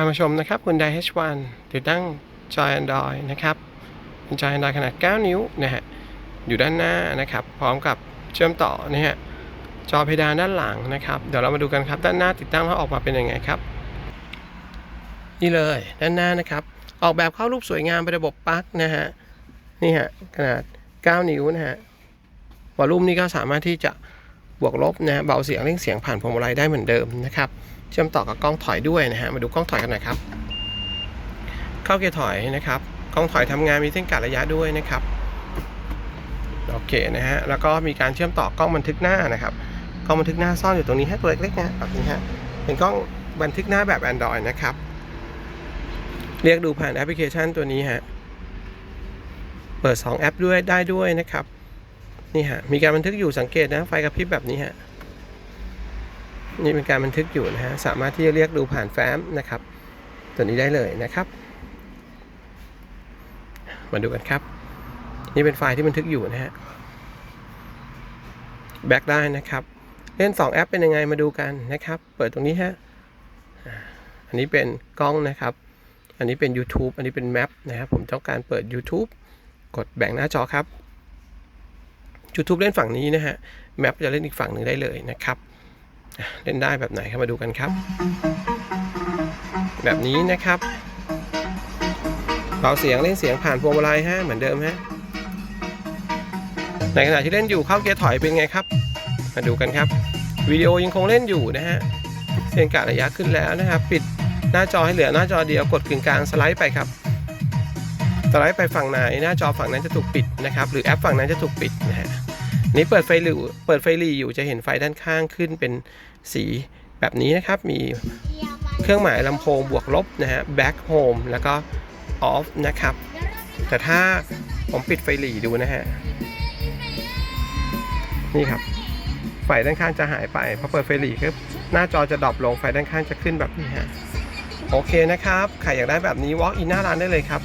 ามาชมนะครับคุณได H1 ติดตั้งจอย Android นะครับเป็นจอย Android ขนาด 9 นิ้วนะฮะอยู่ด้านหน้านะครับ พร้อมกับเชื่อมต่อนะฮะจอเพดานด้านหลังนะครับ เดี๋ยวเรามาดูกันครับด้านหน้าติดตั้งแล้วออกมาเป็นยังไงครับ นี่เลยด้านหน้านะครับ ออกแบบเข้ารูปสวยงามเป็นระบบปลั๊กนะฮะนี่ฮะขนาด 9 นิ้วนะฮะวอลลุ่มนี่ก็สามารถที่จะบวกลบนะฮะเบาเสียงเร่งเสียงผ่านพวงมาลัยได้เหมือนเดิมนะครับ เชื่อมต่อกับกล้องถอยด้วยนะฮะ มาดูกล้องถอยกันหน่อยครับ เข้าเกียร์ถอยนะครับ กล้องถอยทำงานมีเส้นกะระยะด้วยนะครับ โอเคนะฮะ แล้วก็มีการเชื่อมต่อกล้องบันทึกหน้านะครับ กล้องบันทึกหน้าซ่อนอยู่ตรงนี้ฮะตัวเล็กๆนะแบบนี้ฮะ เป็นกล้องบันทึกหน้าแบบ Android นะครับ เรียกดูผ่านแอปพลิเคชันตัวนี้ฮะ เปิด 2 แอปด้วยได้ด้วยนะครับ นี่ฮะ มีการบันทึกอยู่สังเกตนะ ไฟกระพริบแบบนี้ฮะ นี่เป็นการบันทึกอยู่นะฮะสามารถที่จะเรียกดูผ่านแฟ้มนะครับ ตัวนี้ได้เลยนะครับ มาดูกันครับ นี่เป็นไฟล์ที่บันทึกอยู่นะฮะแบ็กได้นะครับ เล่น 2 แอปเป็นยังไงมาดูกันนะครับ เปิดตรงนี้ฮะอันนี้เป็นกล้องนะครับ อันนี้เป็น YouTube อันนี้เป็นแมปนะครับผมต้องการเปิด YouTube กดแบ่งหน้าจอครับ YouTube เล่นฝั่งนี้นะฮะแมปจะเล่นอีกฝั่งหนึ่งได้เลยนะครับ เล่นได้แบบไหนครับมาดูกันครับ แบบนี้นะครับเบาเสียงเล่นเสียงผ่านพวงมาลัยฮะเหมือนเดิมฮะในขณะที่เล่นอยู่เข้าเกียร์ถอยเป็นไงครับ มาดูกันครับวิดีโอยังคงเล่นอยู่นะฮะเส้นกะระยะขึ้นแล้วนะครับ ปิดหน้าจอให้เหลือหน้าจอเดียวกดกึ่งกลางสไลด์ไปครับสไลด์ไปฝั่งไหนหน้าจอฝั่งนั้นจะถูกปิดนะครับ หรือแอปฝั่งนั้นจะถูกปิดนะฮะ นี่เปิดไฟหลิวเปิดไฟหลีอยู่จะเห็นไฟด้านข้างขึ้นเป็นสีแบบนี้นะครับ มีเครื่องหมายลำโพงบวกลบนะฮะ back home แล้วก็ off นะครับ แต่ถ้าผมปิดไฟหลีดูนะฮะ นี่ครับ ไฟด้านข้างจะหายไปพอเปิดไฟหลีก็หน้าจอจะดรอปลงไฟด้านข้างจะขึ้นแบบนี้ฮะ โอเคนะครับ ใครอยากได้แบบนี้ walk in หน้าร้านได้เลยครับ